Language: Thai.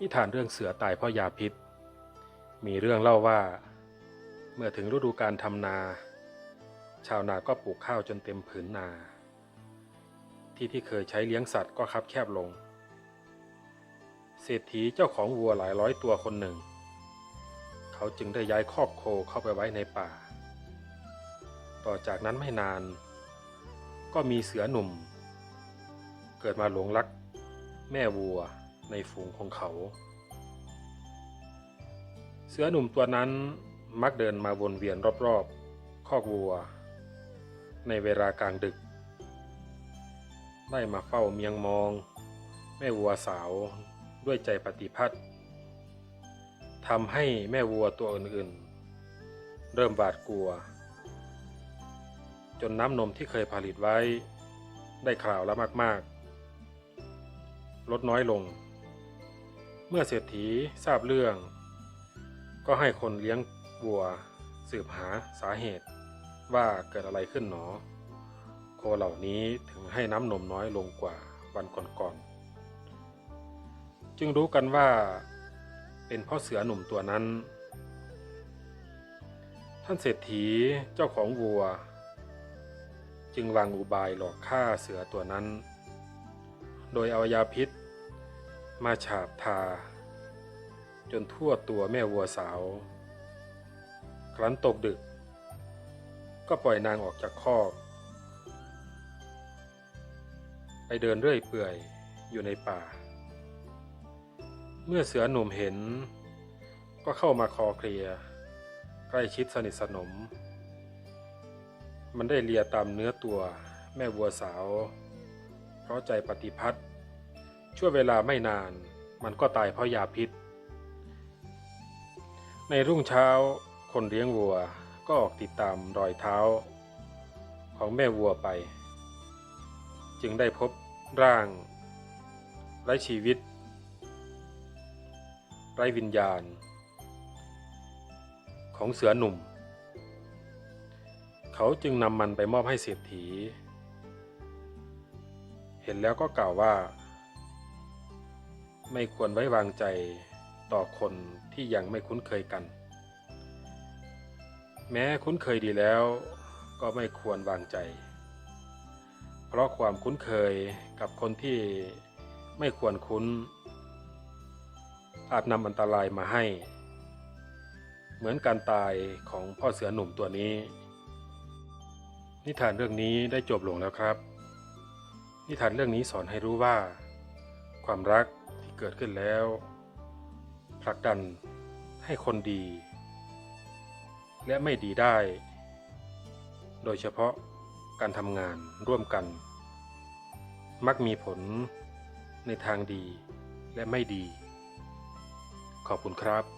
นิทานเรื่องเสือตายเพราะยาพิษ มีเรื่องเล่าว่า เมื่อถึงฤดูการทำนา ชาวนาก็ปลูกข้าวจนเต็มผืนนา ที่ที่เคยใช้เลี้ยงสัตว์ก็คับแคบลง เศรษฐีเจ้าของวัวหลายร้อยตัวคนหนึ่ง เขาจึงได้ย้ายคอกโคเข้าไปไว้ในป่า ต่อจากนั้นไม่นาน ก็มีเสือหนุ่ม เกิดมาหลงรัก แม่วัว ในฝูงของเขา เสือหนุ่มตัวนั้นมักเดินมาวนเวียนรอบๆคอกวัว ในเวลากลางดึก ได้มาเฝ้าเมียงมอง แม่วัวสาวด้วยใจปฏิพัทธ์ทำให้แม่วัวตัวอื่นๆ เริ่มหวาดกลัว จนน้ำนมที่เคยผลิตไว้ ได้ข่าวแล้วมากๆ ลดน้อยลง เมื่อเศรษฐีทราบเรื่อง ก็ให้คนเลี้ยงวัว สืบหาสาเหตุว่าเกิดอะไรขึ้นหนอ โคเหล่านี้ถึงให้น้ำนมน้อยลงกว่าวันก่อนๆ จึงรู้กันว่าเป็นเพราะเสือหนุ่มตัวนั้น ท่านเศรษฐีเจ้าของวัว จึงวางอุบายหลอกฆ่าเสือตัวนั้น โดยเอายาพิษ มาฉาบทา จนทั่วตัวแม่วัวสาว ครั้นตกดึก ก็ปล่อยนางออกจากคอก ไปเดินเรื่อยเปื่อยอยู่ในป่า เมื่อเสือหนุ่มเห็น ก็เข้ามาคอเคลีย ใกล้ชิดสนิทสนม มันได้เลียตามเนื้อตัวแม่วัวสาว เพราะใจปฏิพัทธ์ ช่วงเวลาไม่นานมันก็ตายเพราะยาพิษ ในรุ่งเช้าคนเลี้ยงวัวก็ออกติดตามรอยเท้า ของแม่วัวไป จึงได้พบร่าง ไร้ชีวิต ไร้วิญญาณ ของเสือหนุ่ม เขาจึงนำมันไปมอบให้เศรษฐี เห็นแล้วก็กล่าวว่า ไม่ควรไว้วางใจต่อคนที่ยังไม่คุ้นเคยกัน แม้คุ้นเคยดีแล้วก็ไม่ควรวางใจ เพราะความคุ้นเคยกับคนที่ไม่ควรคุ้น อาจนำอันตรายมาให้ เหมือนการตายของพ่อเสือหนุ่มตัวนี้ นิทานเรื่องนี้ได้จบลงแล้วครับ นิทานเรื่องนี้สอนให้รู้ว่า ความรัก เกิดขึ้นแล้วผลักดันให้คนดี และไม่ดีได้ โดยเฉพาะการทำงานร่วมกัน มักมีผลในทางดีและไม่ดี ขอบคุณครับ